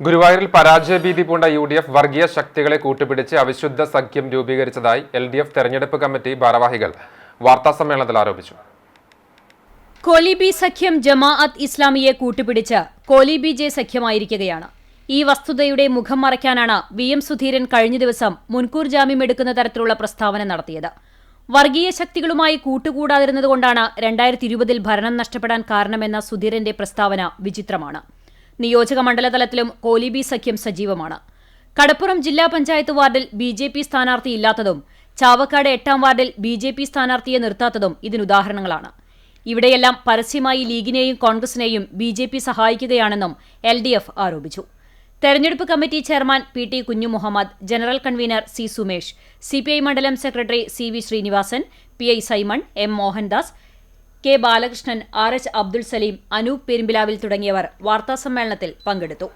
ഗുരുവായൂരിൽ പരാജയഭീതി പൂണ്ട U D F വർഗീയ ശക്തികളെ കൂട്ടുപിടിച്ച് അവിശുദ്ധ സഖ്യം രൂപീകരിച്ചതായി എൽ ഡി എഫ് തെരഞ്ഞെടുപ്പ് കമ്മിറ്റി ഭാരവാഹികൾ വാർത്താസമ്മേളനത്തിൽ ആരോപിച്ചു. കോലിബി സഖ്യം ജമാഅത്ത് ഇസ്ലാമിയെ കൂട്ടുപിടിച്ച് കോലിബി ജെ സഖ്യമായിരിക്കുകയാണ്. ഈ വസ്തുതയുടെ മുഖം മറയ്ക്കാനാണ് വി എം സുധീരൻ കഴിഞ്ഞ ദിവസം മുൻകൂർ ജാമ്യം എടുക്കുന്ന തരത്തിലുള്ള പ്രസ്താവന നടത്തിയത്. വർഗീയ ശക്തികളുമായി കൂട്ടുകൂടാതിരുന്നതുകൊണ്ടാണ് രണ്ടായിരത്തി ഇരുപതിൽ ഭരണം നഷ്ടപ്പെടാൻ കാരണമെന്ന സുധീരന്റെ പ്രസ്താവന വിചിത്രമാണ്. നിയോജക മണ്ഡലതലത്തിലും കോലിബി സഖ്യം സജീവമാണ്. കടപ്പുറം ജില്ലാ പഞ്ചായത്ത് വാർഡിൽ ബി ജെ പി സ്ഥാനാർത്ഥി ഇല്ലാത്തതും ചാവക്കാട് എട്ടാം വാർഡിൽ ബി ജെ പി സ്ഥാനാർത്ഥിയെ നിർത്താത്തതും ഇതിനുദാഹരണങ്ങളാണ് ഇവിടെയെല്ലാം പരസ്യമായി ലീഗിനെയും കോൺഗ്രസിനെയും ബി ജെ പി സഹായിക്കുകയാണെന്നും എൽ ഡി എഫ് ആരോപിച്ചു. തെരഞ്ഞെടുപ്പ് committee chairman P T Kunhu Muhammad general convener C Sumesh C P I മണ്ഡലം secretary C V Srinivasan P I Simon M Mohandas K Balakrishnan R H Abdul Salim Anoop പെരുമ്പിലാവിൽ തുടങ്ങിയവർ വാർത്താസമ്മേളനത്തിൽ പങ്കെടുത്തു.